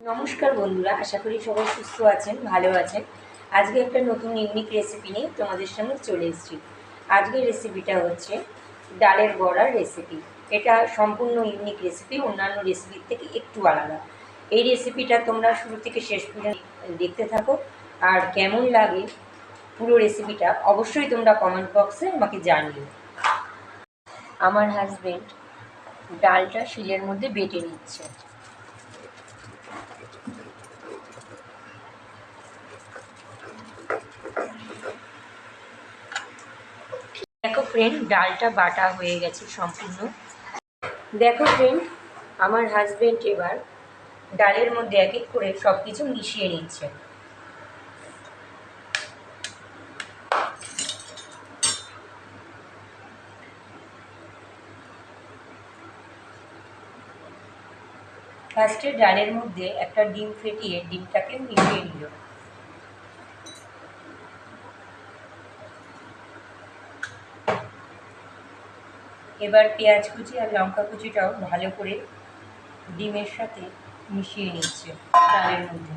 নমস্কার বন্ধুরা, আশা করি সবাই সুস্থ আছেন, ভালো আছেন। আজকে একটা নতুন ইউনিক রেসিপি নিয়ে তোমাদের সামনে চলে এসেছি। আজকের রেসিপিটা হচ্ছে ডালের বড়ার রেসিপি এটা সম্পূর্ণ ইউনিক রেসিপি অন্যান্য রেসিপির থেকে একটু আলাদা। এই রেসিপিটা তোমরা শুরু থেকে শেষ পর্যন্ত দেখতে থাকো। আর কেমন লাগে পুরো রেসিপিটা অবশ্যই তোমরা কমেন্ট বক্সে আমাকে জানিও। আমার হাজবেন্ড ডালটা শিলের মধ্যে বেটে নিচ্ছে। দেখো ফ্রেন্ড ডালটা বাটা হয়ে গেছে সম্পূর্ণ। দেখো ফ্রেন্ড আমার হাজবেন্ড এবার ডালের মধ্যে এক এক করে সব কিছু মিশিয়ে নিচ্ছে। ফার্স্টে ডালের মধ্যে একটা ডিম ফেটিয়ে ডিমটাকে মিশিয়ে নিল। এবার পেঁয়াজ কুচি আর লঙ্কা কুচিটাও ভালো করে ডিমের সাথে মিশিয়ে নিচ্ছে ডালের মধ্যে।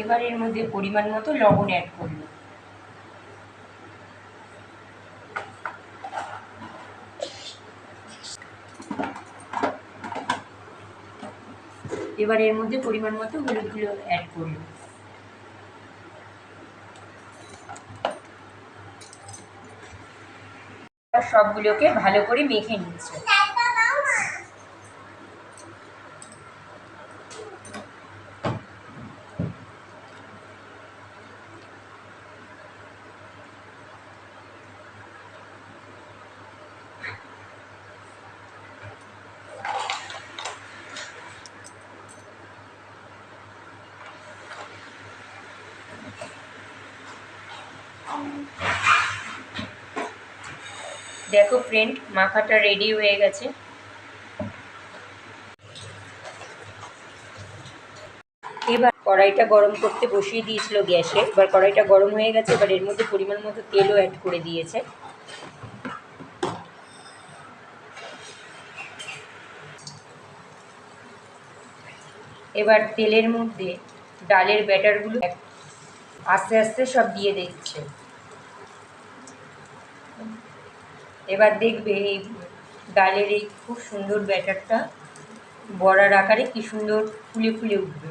এবার এর মধ্যে পরিমাণ মতো লবণ অ্যাড করল এবার এর মধ্যে পরিমাণ মতো হলুদগুলো অ্যাড করল সবগুলোকে ভালো করে মেখে নিচ্ছে। দেখো ফ্রেন্ড মাখাটা রেডি হয়ে গেছে। এবার কড়াইটা গরম করতে বসিয়ে দিয়েছিল গ্যাসে। এবার কড়াইটা গরম হয়ে গেছে, এবার এর মধ্যে পরিমাণ মতো তেলও অ্যাড করে দিয়েছে। এবার তেলের মধ্যে ডালের ব্যাটারগুলো আস্তে আস্তে সব দিয়ে দিচ্ছে। এবার দেখবে এই ডালের এই খুব সুন্দর ব্যাটারটা বড়ার আকারে কি সুন্দর ফুলে ফুলে উঠবে।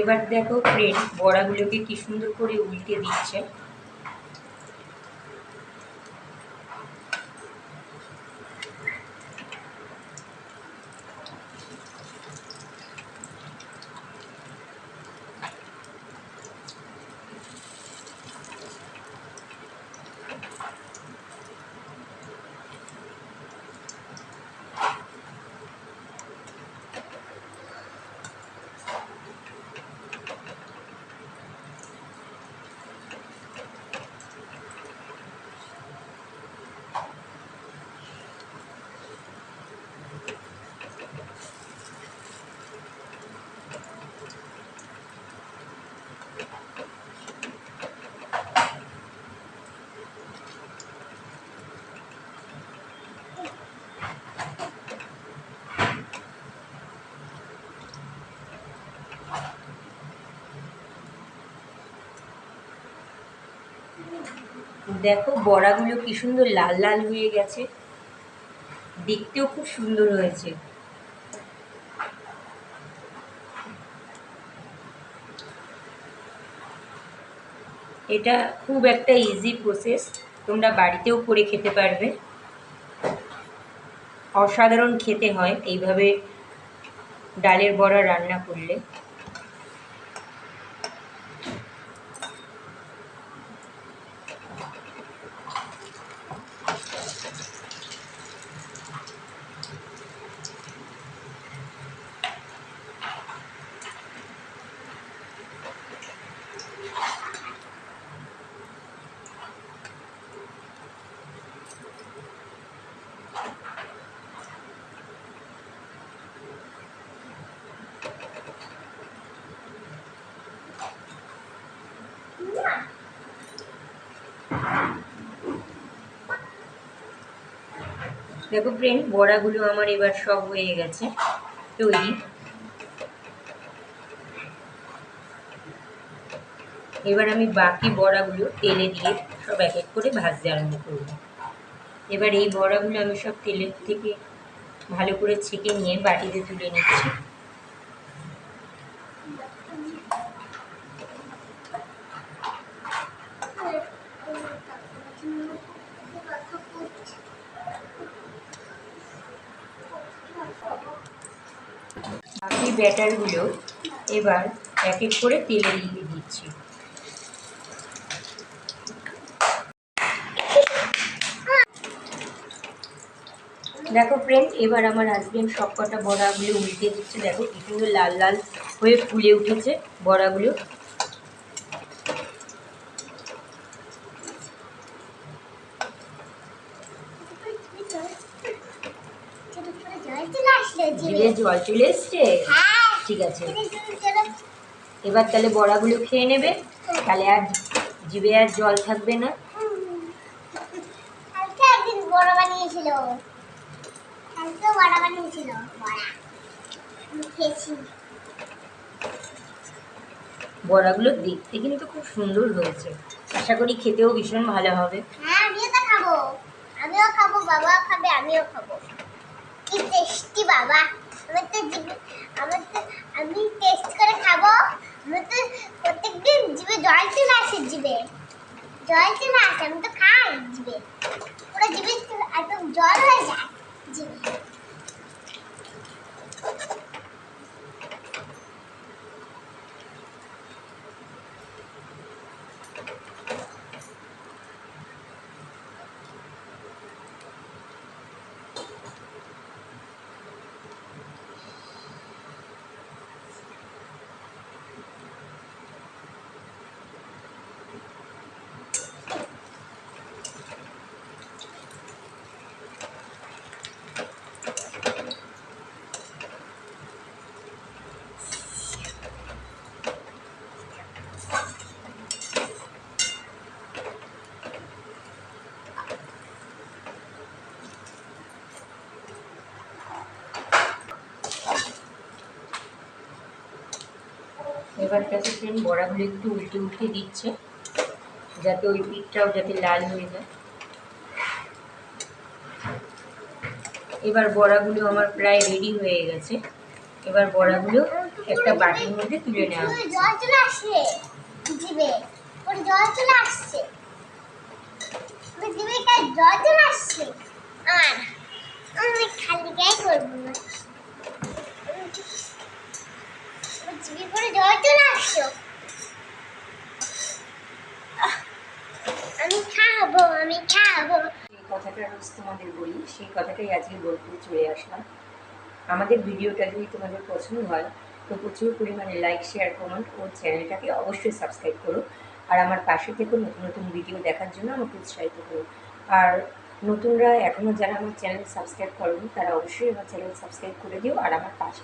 এবার দেখো ফ্রেন্ড বড়াগুলোকে কি সুন্দর করে উল্টে দিচ্ছে। দেখো বড়াগুলো কি সুন্দর লাল লাল হয়ে গেছে। দেখতেও খুব সুন্দর হয়েছে। এটা খুব একটা ইজি প্রসেস তোমরা বাড়িতেও করে খেতে পারবে। অসাধারণ খেতে হয় এইভাবে ডালের বড়া রান্না করলে। দেখো ফ্রেন্ড বড়াগুলো আমার এবার সব হয়ে গেছে। তৈরি। এবার আমি বাকি বড়াগুলো তেলে দিয়ে সব এক এক করে ভাজতে আরম্ভ করব। এবার এই বড়াগুলো আমি সব তেলের থেকে ভালো করে ছেঁকে নিয়ে বাটিতে তুলে নিচ্ছি বাকি ব্যাটারগুলো এবার এক এক করে তেলে দিয়ে দিচ্ছি। দেখো ফ্রেন্ড এবার আমার হাজবেন্ড সব কটা বড়াগুলো উল্টে দিচ্ছে। দেখো কি সুন্দর লাল লাল হয়ে ফুলে উঠেছে বড়াগুলো। জল চলে এসছে? ঠিক আছে। এবার তাহলে বড়াগুলো খেয়ে নেবে। তাহলে আর জিভে আর জল থাকবে না। কালকে বানিয়েছিল। কালকে বানিয়েছিল। বড়া। খেয়েছি। বড়াগুলো দেখতে কিন্তু খুব সুন্দর হয়েছে। আশা করি খেতেও ভীষণ ভালো হবে। হ্যাঁ আমিও তো খাব। আমিও খাব বাবাও খাবে আমিও খাব। কি টেস্টি বাবা। আমার তো আমার তো, আমি টেস্ট করে খাব। আমার তো প্রত্যেকদিন জিভে জল চলে আসে জিভে। জল চলে আসে, আমি তো খাই জিভে। পুরো জিভে একদম জল হয়ে যায় জিভে। এবার কাছে ফ্রেন্ড বড়াগুলো একটু উল্টে উল্টে দিচ্ছে, যাতে ওই পিঠটাও যাতে লাল হয়ে যায়। এবার বড়াগুলো আমার প্রায় রেডি হয়ে গেছে। এবার বড়াগুলো একটা বাটির মধ্যে তুলে নেওয়া খালি গায়ে করব না। জিভে পুরো জল চলে আসছে আমি খাব আমি খাব। কথাটা রোজ তোমাদের বলি, সেই কথাটাই আজকে বলতে চলে আসলাম। আমাদের ভিডিওটা যদি তোমাদের পছন্দ হয়, তো প্রচুর পরিমাণে লাইক শেয়ার কমেন্ট ও চ্যানেলটাকে অবশ্যই সাবস্ক্রাইব করো। আর আমার পাশে থেকে, নতুন নতুন ভিডিও দেখার জন্য আমাকে উৎসাহিত করো। আর নতুনরা এখনও যারা আমার চ্যানেল সাবস্ক্রাইব করেনি, তারা অবশ্যই আমার চ্যানেল সাবস্ক্রাইব করে দিও। আর আমার পাশে